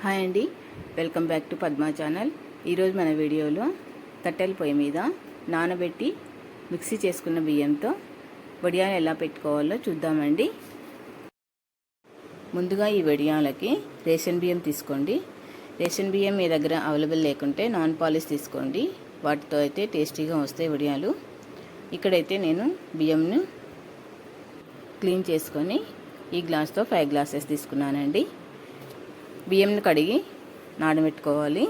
Hi అండి. Welcome back to Padma channel. ఈరోజు మన వీడియోలో కట్టెల పొయ్యి మీద నానబెట్టి మిక్సీ చేసుకున్న బియ్యంతో వడియాలు ఎలా పెట్టుకోవాలో చూద్దామండి. ముందుగా ఈ వడియాలకి రేషన్ బియ్యం తీసుకోండి. రేషన్ బియ్యం మీ దగ్గర అవైలబుల్ లేకుంటే నాన్ పాలిష్ తీసుకోండి. వాటితో అయితే టేస్టీగా వస్తాయి వడియాలు. ఇక్కడైతే నేను బియ్యంను క్లీన్ చేసుకొని ఈ గ్లాస్తో ఫైవ్ గ్లాసెస్ తీసుకున్నానండి. బియ్యంను కడిగి నానబెట్టుకోవాలి.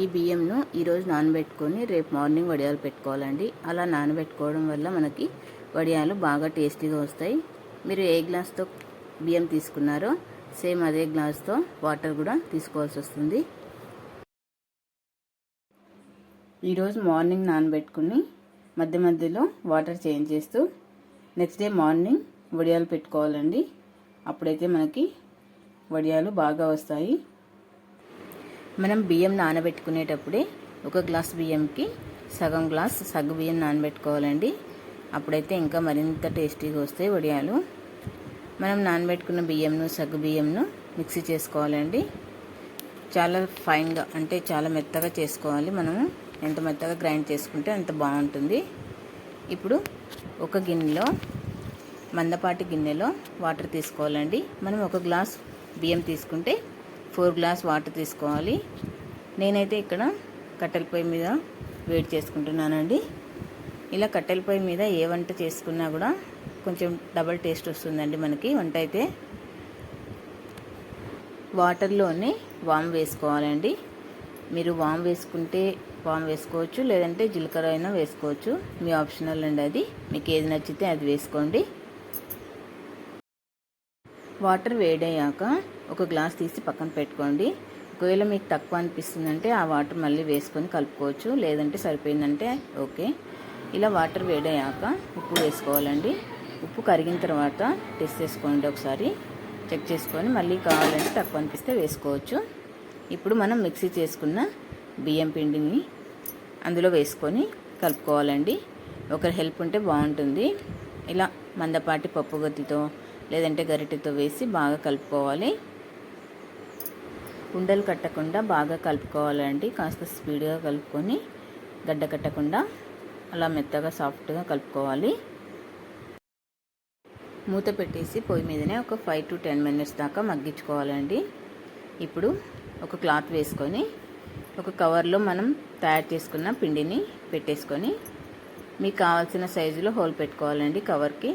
ఈ బియ్యంను ఈరోజు నానబెట్టుకొని రేపు మార్నింగ్ వడియాలు పెట్టుకోవాలండి. అలా నానబెట్టుకోవడం వల్ల మనకి వడియాలు బాగా టేస్టీగా వస్తాయి. మీరు ఏ గ్లాస్తో బియ్యం తీసుకున్నారో సేమ్ అదే గ్లాస్తో వాటర్ కూడా తీసుకోవాల్సి వస్తుంది. ఈరోజు మార్నింగ్ నానబెట్టుకుని మధ్య మధ్యలో వాటర్ చేంజ్ చేస్తూ నెక్స్ట్ డే మార్నింగ్ వడియాలు పెట్టుకోవాలండి. అప్పుడైతే మనకి వడియాలు బాగా వస్తాయి. మనం బియ్యం నానబెట్టుకునేటప్పుడే ఒక గ్లాస్ బియ్యంకి సగం గ్లాస్ సగ్గు బియ్యం నానబెట్టుకోవాలండి. అప్పుడైతే ఇంకా మరింత టేస్టీగా వస్తాయి వడియాలు. మనం నానబెట్టుకున్న బియ్యంను సగ్గు బియ్యంను మిక్సీ చేసుకోవాలండి. చాలా ఫైన్గా అంటే చాలా మెత్తగా చేసుకోవాలి మనము. ఎంత మెత్తగా గ్రైండ్ చేసుకుంటే అంత బాగుంటుంది. ఇప్పుడు ఒక గిన్నెలో మందపాటి గిన్నెలో వాటర్ తీసుకోవాలండి. మనం ఒక గ్లాస్ బియ్యం తీసుకుంటే ఫోర్ గ్లాస్ వాటర్ తీసుకోవాలి. నేనైతే ఇక్కడ కట్టెల పొయ్యి మీద వేడి చేసుకుంటున్నానండి. ఇలా కట్టెల పొయ్యి మీద ఏ వంట చేసుకున్నా కూడా కొంచెం డబల్ టేస్ట్ వస్తుందండి మనకి. వంట అయితే వాటర్లోనే వామ్ వేసుకోవాలండి. మీరు వామ్ వేసుకుంటే వామ్ వేసుకోవచ్చు లేదంటే జీలకర్ర అయినా వేసుకోవచ్చు. మీ ఆప్షనల్ అండి అది. మీకు ఏది నచ్చితే అది వేసుకోండి. వాటర్ వేడయ్యాక ఒక గ్లాస్ తీసి పక్కన పెట్టుకోండి. ఒకవేళ మీకు తక్కువ అనిపిస్తుందంటే ఆ వాటర్ మళ్ళీ వేసుకొని కలుపుకోవచ్చు. లేదంటే సరిపోయిందంటే ఓకే. ఇలా వాటర్ వేడయ్యాక ఉప్పు వేసుకోవాలండి. ఉప్పు కరిగిన తర్వాత టెస్ట్ చేసుకోండి ఒకసారి. చెక్ చేసుకొని మళ్ళీ కావాలంటే తక్కువ అనిపిస్తే వేసుకోవచ్చు. ఇప్పుడు మనం మిక్సీ చేసుకున్న బియ్యం పిండిని అందులో వేసుకొని కలుపుకోవాలండి. ఒకరి హెల్ప్ ఉంటే బాగుంటుంది. ఇలా మందపాటి పప్పుగతితో లేదంటే గరిటెతో వేసి బాగా కలుపుకోవాలి. ఉండలు కట్టకుండా బాగా కలుపుకోవాలండి. కాస్త స్పీడ్గా కలుపుకొని గడ్డ కట్టకుండా అలా మెత్తగా సాఫ్ట్గా కలుపుకోవాలి. మూత పెట్టేసి పొయ్యి మీదనే ఒక ఫైవ్ టు టెన్ మినిట్స్ దాకా మగ్గించుకోవాలండి. ఇప్పుడు ఒక క్లాత్ వేసుకొని ఒక కవర్లో మనం తయారు చేసుకున్న పిండిని పెట్టేసుకొని మీకు కావాల్సిన సైజులో హోల్ పెట్టుకోవాలండి కవర్కి.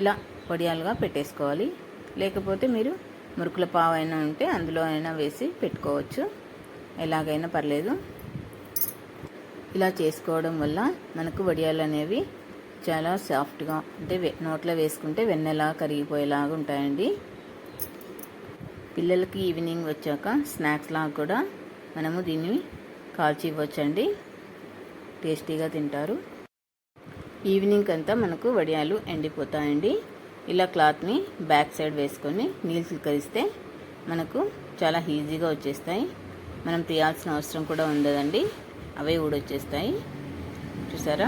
ఇలా వడియాలుగా పెట్టేసుకోవాలి. లేకపోతే మీరు మురుకుల పావు అయినా ఉంటే అందులో అయినా వేసి పెట్టుకోవచ్చు. ఎలాగైనా పర్లేదు. ఇలా చేసుకోవడం వల్ల మనకు వడియాలు అనేవి చాలా సాఫ్ట్గా అంటే నోట్లో వేసుకుంటే వెన్నెలా కరిగిపోయేలాగా ఉంటాయండి. పిల్లలకి ఈవినింగ్ వచ్చాక స్నాక్స్ లాగా కూడా మనము దీన్ని కాల్చి ఇవ్వచ్చండి. టేస్టీగా తింటారు. ఈవినింగ్ అంతా మనకు వడియాలు ఎండిపోతాయండి. ఇలా క్లాత్ని బ్యాక్ సైడ్ వేసుకొని నీళ్ళు చిలకరిస్తే మనకు చాలా ఈజీగా వచ్చేస్తాయి. మనం తీయాల్సిన అవసరం కూడా ఉండదండి. అవే ఊడొచ్చేస్తాయి. చూసారా?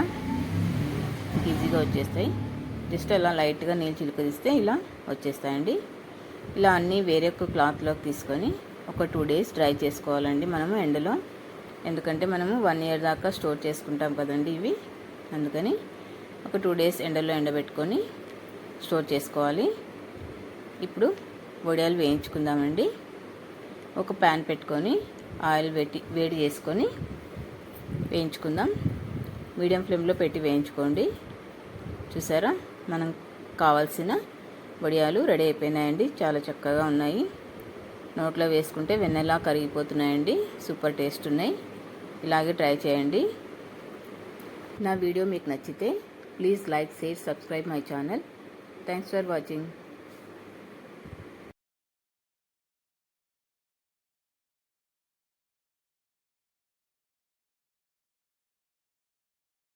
ఈజీగా వచ్చేస్తాయి. జస్ట్ అలా లైట్గా నీళ్ళు చిలకరిస్తే ఇలా వచ్చేస్తాయండి. ఇలా అన్నీ వేరే ఒక క్లాత్లోకి తీసుకొని ఒక టూ డేస్ డ్రై చేసుకోవాలండి మనము ఎండలో. ఎందుకంటే మనము వన్ ఇయర్ దాకా స్టోర్ చేసుకుంటాం కదండి ఇవి. అందుకని ఒక టూ డేస్ ఎండలో ఎండబెట్టుకొని స్టోర్ చేసుకోవాలి. ఇప్పుడు వడియాలు వేయించుకుందామండి. ఒక ప్యాన్ పెట్టుకొని ఆయిల్ పెట్టి వేడి చేసుకొని వేయించుకుందాం. మీడియం ఫ్లేమ్లో పెట్టి వేయించుకోండి. చూసారా? మనం కావాల్సిన వడియాలు రెడీ అయిపోయినాయండి. చాలా చక్కగా ఉన్నాయి. నోట్లో వేసుకుంటే వెన్నెలా కరిగిపోతున్నాయండి. సూపర్ టేస్ట్ ఉన్నాయి. ఇలాగే ట్రై చేయండి. నా వీడియో మీకు నచ్చితే Please like, share, subscribe my channel. Thanks for watching.